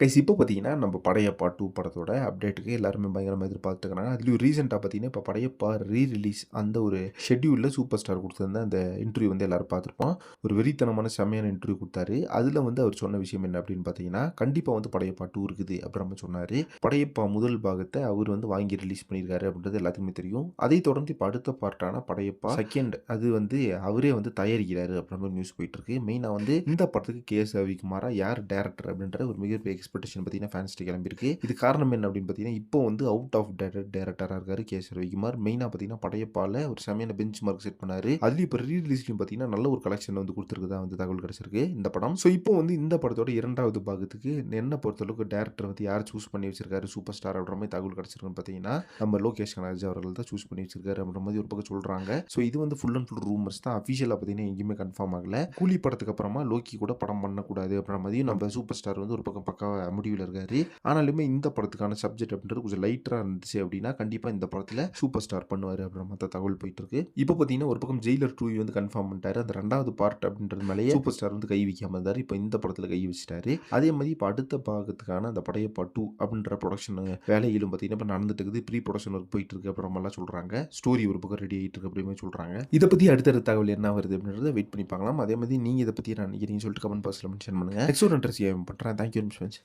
Guys இப்போ பார்த்தீங்கன்னா நம்ம படையப்பா டூ படத்தோட அப்டேட்டுக்கு எல்லாருமே பயங்கரமாக எதிர்பார்த்துக்கிறாங்க அதுலேயும் ரீசெண்டாக பார்த்தீங்கன்னா இப்போ படையப்பா ரீ ரிலீஸ் அந்த ஒரு ஷெட்யூலில் சூப்பர் ஸ்டார் கொடுத்துருந்த அந்த இன்டர்வியூ வந்து எல்லாரும் பார்த்துருப்போம். ஒரு வெறித்தனமான செம்மையான இன்டர்வியூ கொடுத்தாரு. அதில் வந்து அவர் சொன்ன விஷயம் என்ன அப்படின்னு பார்த்தீங்கன்னா கண்டிப்பாக வந்து படையப்பா டூ இருக்குது அப்படின்ற மாதிரி சொன்னார் படையப்பா முதல் பாகத்தை அவர் வந்து வாங்கி ரிலீஸ் பண்ணியிருக்காரு அப்படின்றது எல்லாத்துக்குமே தெரியும். அதை தொடர்ந்து இப்போ அடுத்த பார்ட்டான படையப்பா செகண்ட் அது வந்து அவரே வந்து தயாரிக்கிறாரு அப்படின்ற மாதிரி நியூஸ் போயிட்டு இருக்கு. மெயினாக வந்து இந்த படத்துக்கு கே எஸ் ரவிக்குமாரா யார் டேரக்டர் அப்படின்ற ஒரு மிகப்பெரிய எக்ஸ்பெக்டேஷன் பார்த்தீங்கன்னா ஃபேன்ஸ்ட்டு கிளம்பியிருக்கு. இது காரணம் என்ன அப்படின்னு பார்த்தீங்கன்னா இப்போ வந்து அவுட் ஆஃப் டேரக்ட் டேரக்டராக இருக்காரு கே. எஸ். ரவிக்குமார். மெயினாக பார்த்தீங்கன்னா படையப்பால ஒரு செமையான பெஞ்ச் மார்க் செட் பண்ணாரு. அதுலேயும் இப்போ ரீ ரிலீஸ்லையும் பார்த்தீங்கன்னா நல்ல ஒரு கலெக்ஷன் வந்து கொடுத்துருக்குதா வந்து தகவல் கிடைச்சிருக்கு இந்த படம். ஸோ இப்போ வந்து இந்த படத்தோட இரண்டாவது பாகத்துக்கு என்ன பொறுத்தளவுக்கு டேரக்டர் வந்து யார் சூஸ் பண்ணி வச்சிருக்காரு சூப்பர் ஸ்டார் அப்படின்ற மாதிரி தகவல் கிடைச்சிருக்குன்னு பார்த்தீங்கன்னா நம்ம லோகேஷ் கனராஜ் அவர்கள் தான் சூஸ் பண்ணி வச்சிருக்காரு அப்படின்ற மாதிரி ஒரு பக்கம் சொல்கிறாங்க ஸோ இது வந்து ஃபுல் அண்ட் ஃபுல் ரூமர்ஸ் தான். அஃபிஷியலாக பார்த்தீங்கன்னா எங்கேயுமே கன்ஃபார்ம் ஆகல. கூலி படத்துக்கு அப்புறமா லோக்கி கூட படம் பண்ணக்கூடாது அப்படின்ற மாதிரியும் நம்ம சூப்பர் ஸ்டார் வந்து ஒரு பக்கம் பக்கம் முடிவில் இருக்காரு. ஆனாலுமே இந்த படத்துக்கான சப்ஜெக்ட் அப்படின்றது கொஞ்சம் லைட்டராக இருந்துச்சு அப்படின்னா கண்டிப்பாக இந்த படத்தில் சூப்பர் ஸ்டார் பண்ணுவார் அப்படின்ற மற்ற தகவல் போயிட்டு இருக்கு இப்போ பார்த்தீங்கன்னா ஒரு பக்கம் ஜெயிலர் டூ வந்து கன்ஃபார்ம் பண்ணிட்டாரு. அந்த ரெண்டாவது பார்ட் அப்படின்றது மேலேயே சூப்பர் ஸ்டார் வந்து கை வைக்காம இருந்தார். இப்போ இந்த படத்தில் கை வச்சிட்டாரு. அதே மாதிரி இப்போ அடுத்த பாகத்துக்கான அந்த படையப்பா டூ அப்படின்ற ப்ரொடக்ஷன் வேலையிலும் பார்த்தீங்கன்னா இப்போ நடந்துட்டு இருக்குது. ப்ரீ ப்ரொடக்ஷன் ஒர்க் போயிட்டு இருக்கு அப்புறமெல்லாம் சொல்கிறாங்க ஸ்டோரி ஒரு பக்கம் ரெடி ஆகிட்டு இருக்கு அப்படின்னு சொல்கிறாங்க இதை பற்றி அடுத்தடுத்த தகவல் என்ன வருது அப்படின்றத வெயிட் பண்ணி பார்க்கலாம். அதே மாதிரி நீங்கள் இதை பற்றி நான் நினைக்கிறீங்கன்னு சொல்லிட்டு கமெண்ட் பாக்ஸில் மென்ஷன் பண்ணுங்கள் நெக்ஸ்ட் ஒரு இன்ட்ரெஸ்ட் பண்ணுறேன் தேங்க்யூ வெரி மச்